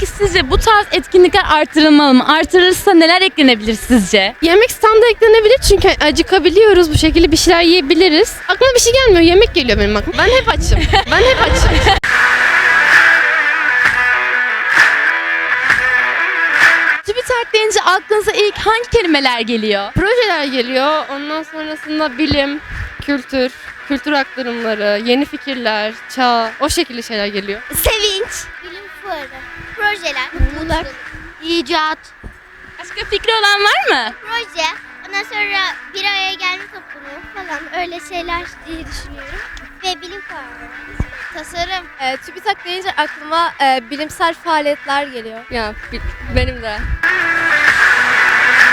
Peki sizce bu tarz etkinlikler artırılmalı mı? Artırılırsa neler eklenebilir sizce? Yemek standı eklenebilir çünkü acıkabiliyoruz bu şekilde bir şeyler yiyebiliriz. Aklıma bir şey gelmiyor yemek geliyor benim aklıma. Ben hep açım. Ben hep açım. TÜBİTAK deyince aklınıza ilk hangi kelimeler geliyor? Projeler geliyor. Ondan sonrasında bilim, kültür, kültür aktarımları, yeni fikirler, çağ, o şekilde şeyler geliyor. Sevinç. Bilim fuarı. Projeler. Mutluluk. İcat. Başka fikri olan var mı? Proje. Ondan sonra bir araya gelme topluluğu falan öyle şeyler diye düşünüyorum. Ve bilim fuarı. Tasarım. E, TÜBİTAK deyince aklıma e, bilimsel faaliyetler geliyor. Ya benim de.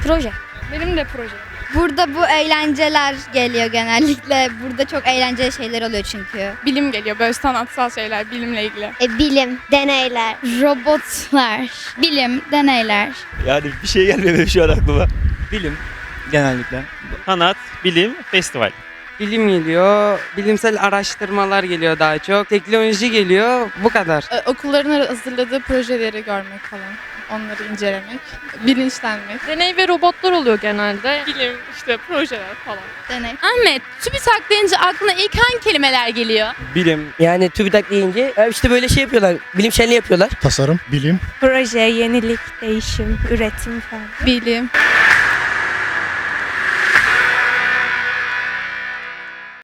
Proje. Benim de proje. Burada bu eğlenceler geliyor genellikle. Burada çok eğlenceli şeyler oluyor çünkü. Bilim geliyor böyle sanatsal şeyler bilimle ilgili. E, bilim. Deneyler. Robotlar, bilim, deneyler. Yani bir şey benim şu an aklıma. Bilim genellikle. Sanat, bilim, festival. Bilim geliyor, bilimsel araştırmalar geliyor daha çok. Teknoloji geliyor, bu kadar. E, okulların hazırladığı projeleri görmek falan. Onları incelemek, bilinçlenmek. Deney ve robotlar oluyor genelde. Bilim, işte projeler falan. Deney. Ahmet, TÜBİTAK deyince aklına ilk hangi kelimeler geliyor? Bilim. Yani TÜBİTAK deyince e, işte böyle şey yapıyorlar. Bilim şenliği yapıyorlar. Tasarım, bilim, Proje, yenilik, değişim, üretim falan. Bilim.